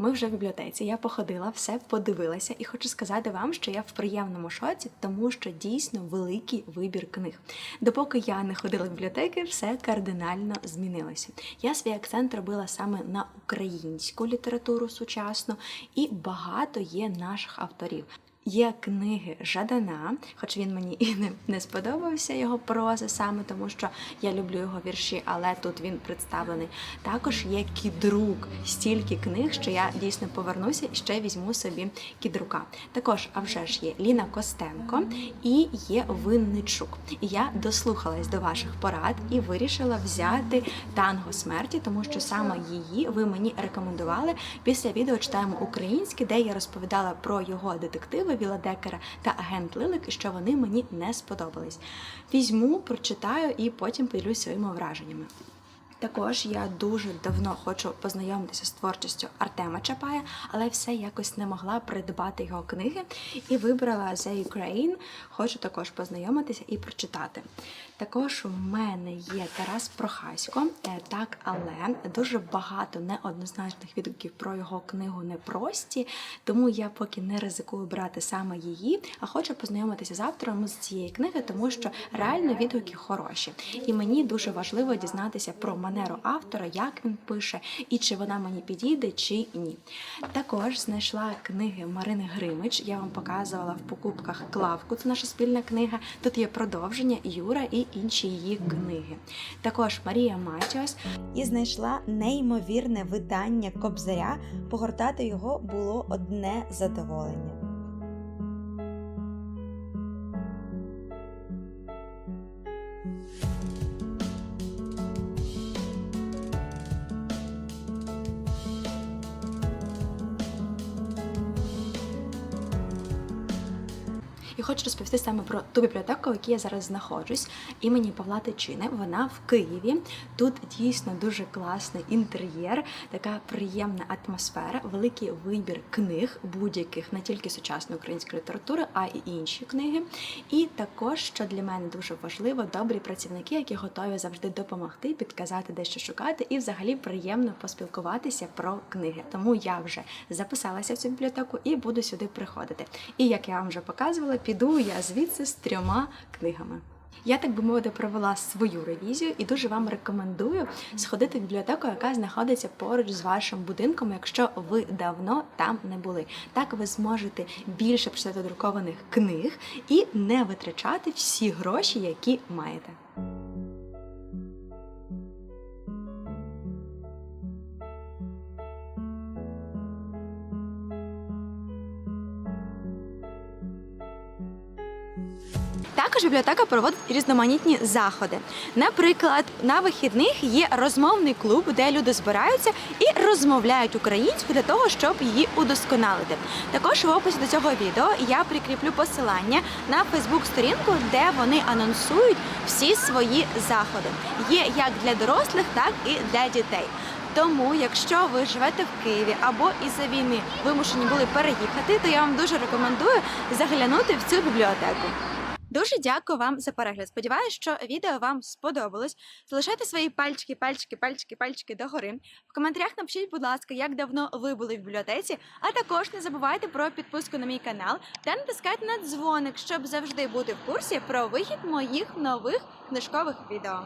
Ми вже в бібліотеці. Я походила, все подивилася, і хочу сказати вам, що я в приємному шоці, тому що дійсно великий вибір книг. Допоки я не ходила в бібліотеки, все кардинально змінилося. Я свій акцент робила саме на українську літературу сучасну, і багато є наших авторів. Є книги Жадана, хоч він мені і не, не сподобався його проза саме тому, що я люблю його вірші, але тут він представлений. Також є кідрук, стільки книг, що я дійсно повернуся і ще візьму собі кідрука. Також, а вже ж є Ліна Костенко і є Винничук. І я дослухалась до ваших порад і вирішила взяти танго смерті, тому що саме її ви мені рекомендували. Після відео читаємо українське, де я розповідала про його детективи Віла Декера та агент Лилик, що вони мені не сподобались. Візьму, прочитаю і потім поділюсь своїми враженнями. Також я дуже давно хочу познайомитися з творчістю Артема Чапая, але все якось не могла придбати його книги і вибрала The Ukraine. Хочу також познайомитися і прочитати. Також у мене є Тарас Прохасько, е, так, але дуже багато неоднозначних відгуків про його книгу непрості, тому я поки не ризикую брати саме її, а хочу познайомитися з автором з цієї книги, тому що реально відгуки хороші. І мені дуже важливо дізнатися про манеру автора, як він пише, і чи вона мені підійде, чи ні. Також знайшла книги Марини Гримич. Я вам показувала в покупках клавку. Це наша спільна книга. Тут є продовження Юра і інші її книги. Також Марія Матіос і знайшла неймовірне видання Кобзаря. Погортати його було одне задоволення. І хочу розповісти саме про ту бібліотеку, в якій я зараз знаходжусь, імені Павла Тичини. Вона в Києві. Тут дійсно дуже класний інтер'єр, така приємна атмосфера, великий вибір книг, будь-яких, не тільки сучасної української літератури, а й інші книги. І також, що для мене дуже важливо, добрі працівники, які готові завжди допомогти, підказати, де що шукати, і взагалі приємно поспілкуватися про книги. Тому я вже записалася в цю бібліотеку і буду сюди приходити. І як я вам вже показувала, піду я звідси з трьома книгами. Я, так би мовити, провела свою ревізію і дуже вам рекомендую сходити в бібліотеку, яка знаходиться поруч з вашим будинком, якщо ви давно там не були. Так ви зможете більше прочитати друкованих книг і не витрачати всі гроші, які маєте. Також бібліотека проводить різноманітні заходи. Наприклад, на вихідних є розмовний клуб, де люди збираються і розмовляють українською для того, щоб її удосконалити. Також в описі до цього відео я прикріплю посилання на Фейсбук-сторінку, де вони анонсують всі свої заходи. Є як для дорослих, так і для дітей. Тому, якщо ви живете в Києві або із-за війни вимушені були переїхати, то я вам дуже рекомендую заглянути в цю бібліотеку. Дуже дякую вам за перегляд. Сподіваюсь, що відео вам сподобалось. Залишайте свої пальчики, пальчики, пальчики, пальчики догори. В коментарях напишіть, будь ласка, як давно ви були в бібліотеці. А також не забувайте про підписку на мій канал та натискайте на дзвоник, щоб завжди бути в курсі про вихід моїх нових книжкових відео.